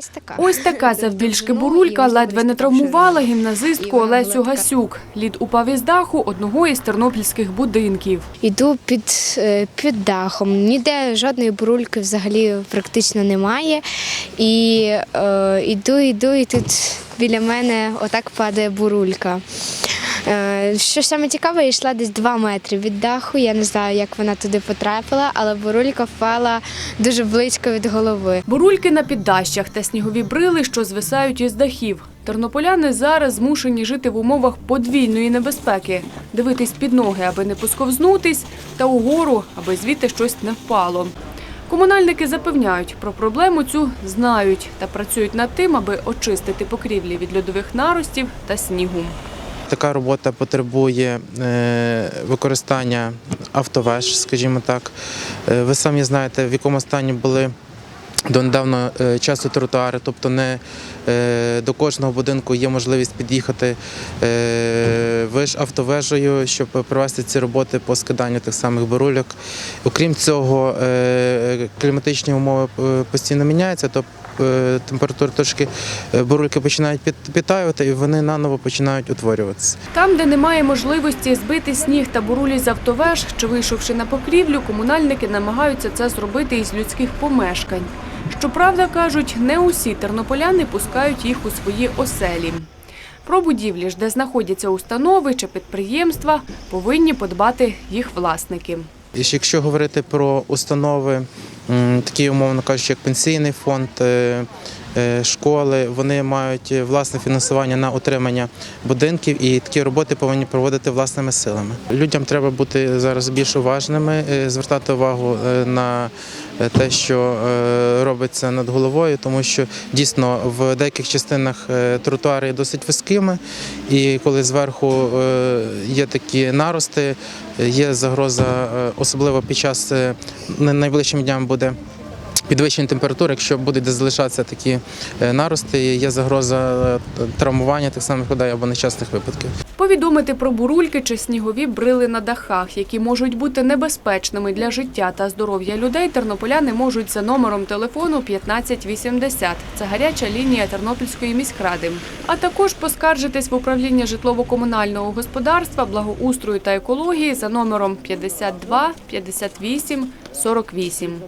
Десь така. Ось така завбільшки бурулька ледве не травмувала гімназистку Олесю Гасюк. Лід упав із даху одного із тернопільських будинків. Іду під, е, під дахом. Ніде жодної бурульки взагалі практично немає. І е, іду, іду, і тут біля мене отак падає бурулька. Е, що саме цікаве, йшла десь 2 метри від даху. Я не знаю, як вона туди потрапила, але бурулька впала дуже близько від голови. Бурульки на піддащах та снігові брили, що звисають із дахів. Тернополяни зараз змушені жити в умовах подвійної небезпеки, дивитись під ноги, аби не посковзнутись, та угору, аби звідти щось не впало. Комунальники запевняють, про проблему цю знають та працюють над тим, аби очистити покрівлі від льодових наростів та снігу. Така робота потребує е, використання автовеж, скажімо так. Е, Ви самі знаєте, в якому стані були донедавна е, часто тротуари, тобто не е, до кожного будинку є можливість під'їхати е, виш автовежею, щоб провести ці роботи по скиданню тих самих бурульок. Окрім цього, кліматичні умови постійно міняються, е, температури трошки бурульки починають під- підтаювати і вони наново починають утворюватися. Там, де немає можливості збити сніг та бурулі з автовеж, чи вийшовши на покрівлю, комунальники намагаються це зробити із людських помешкань. Щоправда, кажуть, не усі тернополяни пускають їх у свої оселі. Про будівлі ж, де знаходяться установи чи підприємства, повинні подбати їх власники. Якщо говорити про установи, такі умовно кажучи, як пенсійний фонд, е, школи, вони мають власне фінансування на утримання будинків і такі роботи повинні проводити власними силами. Людям треба бути зараз більш уважними, е, звертати увагу е, на е, те, що е, робиться над головою, тому що дійсно в деяких частинах е, тротуари досить вузькими, і коли зверху е, є такі нарости, е, є загроза, е, особливо під час е, найближчим дням буде. Підвищення температури, якщо будуть залишатися такі е, нарости, є загроза е, травмування тих самих людей або нещасних випадків. Повідомити про бурульки чи снігові брили на дахах, які можуть бути небезпечними для життя та здоров'я людей, тернополяни можуть за номером телефону 1580. Це гаряча лінія Тернопільської міськради. А також поскаржитись в управління житлово-комунального господарства, благоустрою та екології за номером 52 58 48.